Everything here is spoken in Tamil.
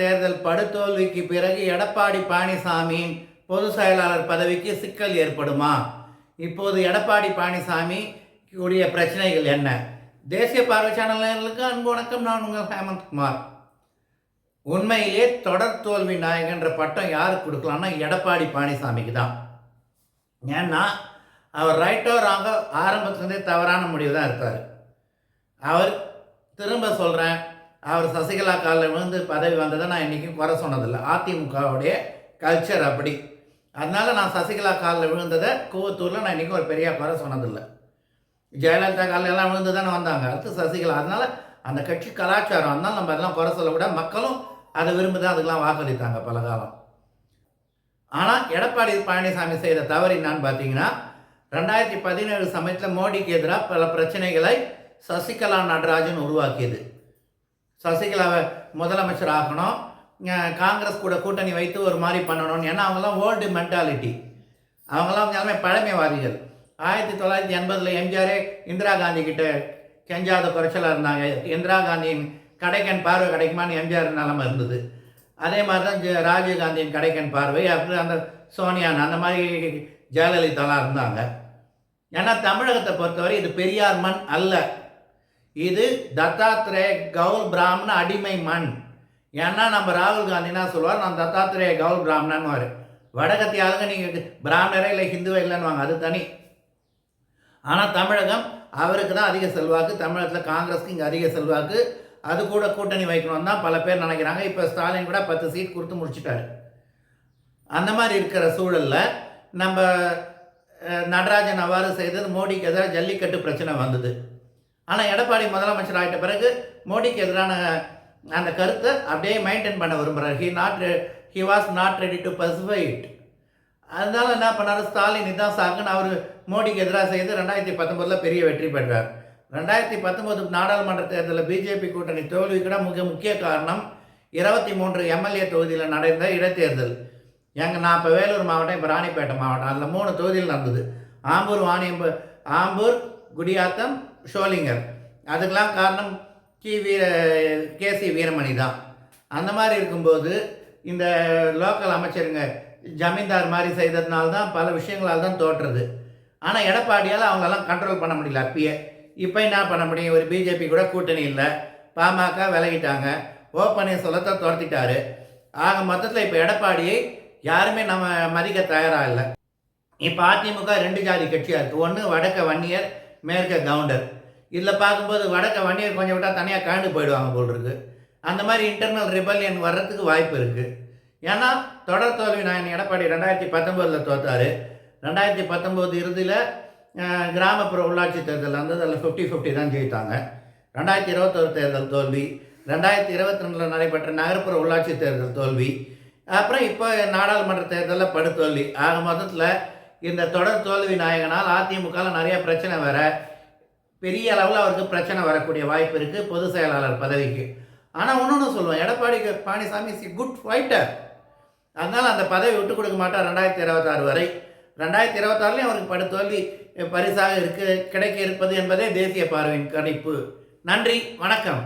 தேர்தல் படுதோல்விக்கு பிறகு எடப்பாடி பழனிசாமியின் பொதுச் செயலாளர் பதவிக்கு சிக்கல் ஏற்படுமா? இப்போது எடப்பாடி பழனிசாமி உடைய பிரச்சனைகள் என்ன? தேசிய பார்வை சேனல்களுக்கு அன்பு வணக்கம். நான் உங்கள் ஹேமந்த் குமார். உண்மையிலே தொடர் தோல்வி நாயகன்ற பட்டம் யாருக்கு கொடுக்கலாம்னா எடப்பாடி பழனிசாமிக்கு தான். ஏன்னா அவர் ரைட்டோ ராங்கோ ஆரம்பத்துலேருந்தே தவறான முடிவு தான் எடுத்தார். அவர் திரும்ப சொல்கிறேன் அவர் சசிகலா காலில் விழுந்து பதவி வந்ததை நான் இன்றைக்கும் குறை சொன்னதில்லை. அதிமுகவுடைய கல்ச்சர் அப்படி. அதனால் நான் சசிகலா காலில் விழுந்ததை கூவத்தூரில் நான் இன்றைக்கும் ஒரு பெரிய குறை சொன்னதில்லை. ஜெயலலிதா காலில் எல்லாம் விழுந்து தானே வந்தாங்க. அடுத்து சசிகலா. அதனால் அந்த கட்சி கலாச்சாரம் அதனால் நம்ம அதெல்லாம் குறை சொல்லக்கூட மக்களும் அதை விரும்பி தான் அதுக்கெல்லாம் வாக்களித்தாங்க பல காலம். ஆனால் எடப்பாடி பழனிசாமி செய்த தவறு என்னான்னு பார்த்தீங்கன்னா ரெண்டாயிரத்தி பதினேழு சமயத்தில் மோடிக்கு எதிராக பல பிரச்சனைகளை சசிகலா நடராஜன் உருவாக்கியது. சசிகலாவை முதலமைச்சர் ஆகணும் காங்கிரஸ் கூட கூட்டணி வைத்து ஒரு மாதிரி பண்ணணும்னு. ஏன்னா அவங்கெல்லாம் ஓல்டு மென்டாலிட்டி அவங்கெல்லாம் எல்லாமே பழமைவாதிகள். ஆயிரத்தி தொள்ளாயிரத்தி எண்பதில் எம்ஜிஆரே இந்திரா காந்தி கிட்ட கெஞ்சாத குறைச்சலாக இருந்தாங்க. இந்திரா காந்தியின் கடைக்கன் பார்வை கிடைக்குமான்னு எம்ஜிஆர் நிலமை இருந்தது. அதே மாதிரி தான் ராஜீவ்காந்தியின் ராஜீவ் காந்தியின் கடைக்கன் பார்வை அப்புறம் அந்த சோனியான் அந்த மாதிரி ஜெயலலிதாலாம் இருந்தாங்க. ஏன்னா தமிழகத்தை பொறுத்தவரை இது பெரியார் மண் அல்ல. இது தத்தாத்ரே கவுல் பிராமண அடிமை மண். ஏன்னா நம்ம ராகுல் காந்தினா சொல்லுவார்? நான் தத்தாத்ரேய கவுல் பிராமணன்வார் வடகத்தி ஆளுங்க நீங்கள் பிராமணரே இல்லை ஹிந்துவே இல்லைன்னு அது தனி. ஆனால் தமிழகம் அவருக்கு தான் அதிக செல்வாக்கு. தமிழகத்தில் காங்கிரஸ்க்கு இங்கே அதிக செல்வாக்கு. அது கூட கூட்டணி வைக்கணும்னு தான் பல பேர் நினைக்கிறாங்க. இப்போ ஸ்டாலின் கூட பத்து சீட் கொடுத்து முடிச்சிட்டாரு. அந்த மாதிரி இருக்கிற சூழலில் நம்ம நடராஜன் அவ்வாறு செய்தது மோடிக்கு எதிராக ஜல்லிக்கட்டு பிரச்சனை வந்தது. ஆனால் எடப்பாடி முதலமைச்சர் ஆகிட்ட பிறகு மோடிக்கு எதிரான அந்த கருத்தை அப்படியே மெயின்டைன் பண்ண விரும்புகிறார் he not he was not ready to pacify அதனால் அதனால என்ன பண்ணார்? ஸ்டாலின் இதான் சாக்குன்னு அவர் மோடிக்கு எதிராக செய்து ரெண்டாயிரத்தி பத்தொம்போதில் பெரிய வெற்றி பெற்றார். ரெண்டாயிரத்தி பத்தொம்போது நாடாளுமன்ற தேர்தலில் பிஜேபி கூட்டணி தோல்விக்கூட மிக முக்கிய காரணம் இருபத்தி மூன்று எம்எல்ஏ தொகுதியில் நடந்த இடைத்தேர்தல். எங்கள் நான் இப்போ வேலூர் மாவட்டம் இப்போ ராணிப்பேட்டை மாவட்டம். அதில் மூணு தொகுதியில் நடந்தது. ஆம்பூர் வாணியம்பு ஆம்பூர் குடியாத்தம் ஷோலிங்கர். அதுக்கெலாம் காரணம் கி. வீர கேசி வீரமணி தான். அந்த மாதிரி இருக்கும்போது இந்த லோக்கல் அமைச்சருங்க ஜமீன்தார் மாதிரி செய்ததுனால தான் பல விஷயங்களால் தான் தோற்றுறது ஆனால் எடப்பாடியால் அவங்களெல்லாம் கண்ட்ரோல் பண்ண முடியல அப்பயே. இப்போ என்ன பண்ண முடியும்? ஒரு பிஜேபி கூட கூட்டணி இல்லை. பாமக விலகிட்டாங்க. ஓ பன்னீர்செல்வத்தை துரத்திட்டாரு. ஆக மொத்தத்தில் இப்போ எடப்பாடியை யாருமே நம்ம மதிக்க தயாராக இல்லை. இப்போ அதிமுக ரெண்டு ஜாதி கட்சியாக இருக்குது ஒன்று வடக்க வன்னியர் மேற்க கவுண்டர். இதில் பார்க்கும்போது வடக்க வன்னியர் கொஞ்சம் விட்டால் தனியாக காண்டு போயிடுவாங்க போல் இருக்கு. அந்த மாதிரி இன்டர்னல் ரிபல்யன் வர்றதுக்கு வாய்ப்பு இருக்குது ஏன்னா தொடர் தோல்வி நான் எடப்பாடி ரெண்டாயிரத்தி பத்தொம்போதில் தோத்தார். ரெண்டாயிரத்தி பத்தொம்போது இறுதியில் கிராமப்புற உள்ளாட்சி தேர்தல் வந்தது அதில் ஃபிஃப்டி ஃபிஃப்டி தான் ஜெயித்தாங்க. ரெண்டாயிரத்தி இருபத்தொரு தேர்தல் தோல்வி. ரெண்டாயிரத்தி இருபத்தி ரெண்டில் நடைபெற்ற நகர்ப்புற உள்ளாட்சி தேர்தல் தோல்வி. அப்புறம் இப்போ நாடாளுமன்ற தேர்தலில் படுதோல்வி. ஆக மொத்தத்தில் இந்த தொடர் தோல்வி நாயகனால் அதிமுகவில் நிறைய பிரச்சனை வர பெரிய அளவில் அவருக்கு பிரச்சனை வரக்கூடிய வாய்ப்பு இருக்குது பொதுச் செயலாளர் பதவிக்கு. ஆனால் இன்னொன்று சொல்லுவேன் Edappadi Palaniswami is good fighter அதனால் அந்த பதவி விட்டு கொடுக்க மாட்டார் ரெண்டாயிரத்தி இருபத்தாறு வரை. ரெண்டாயிரத்தி இருபத்தாறுலேயும் அவருக்கு படுதோல்வி பரிசாக இருக்கு கிடைக்க இருப்பது என்பதே தேசிய பார்வையின் கணிப்பு. நன்றி வணக்கம்.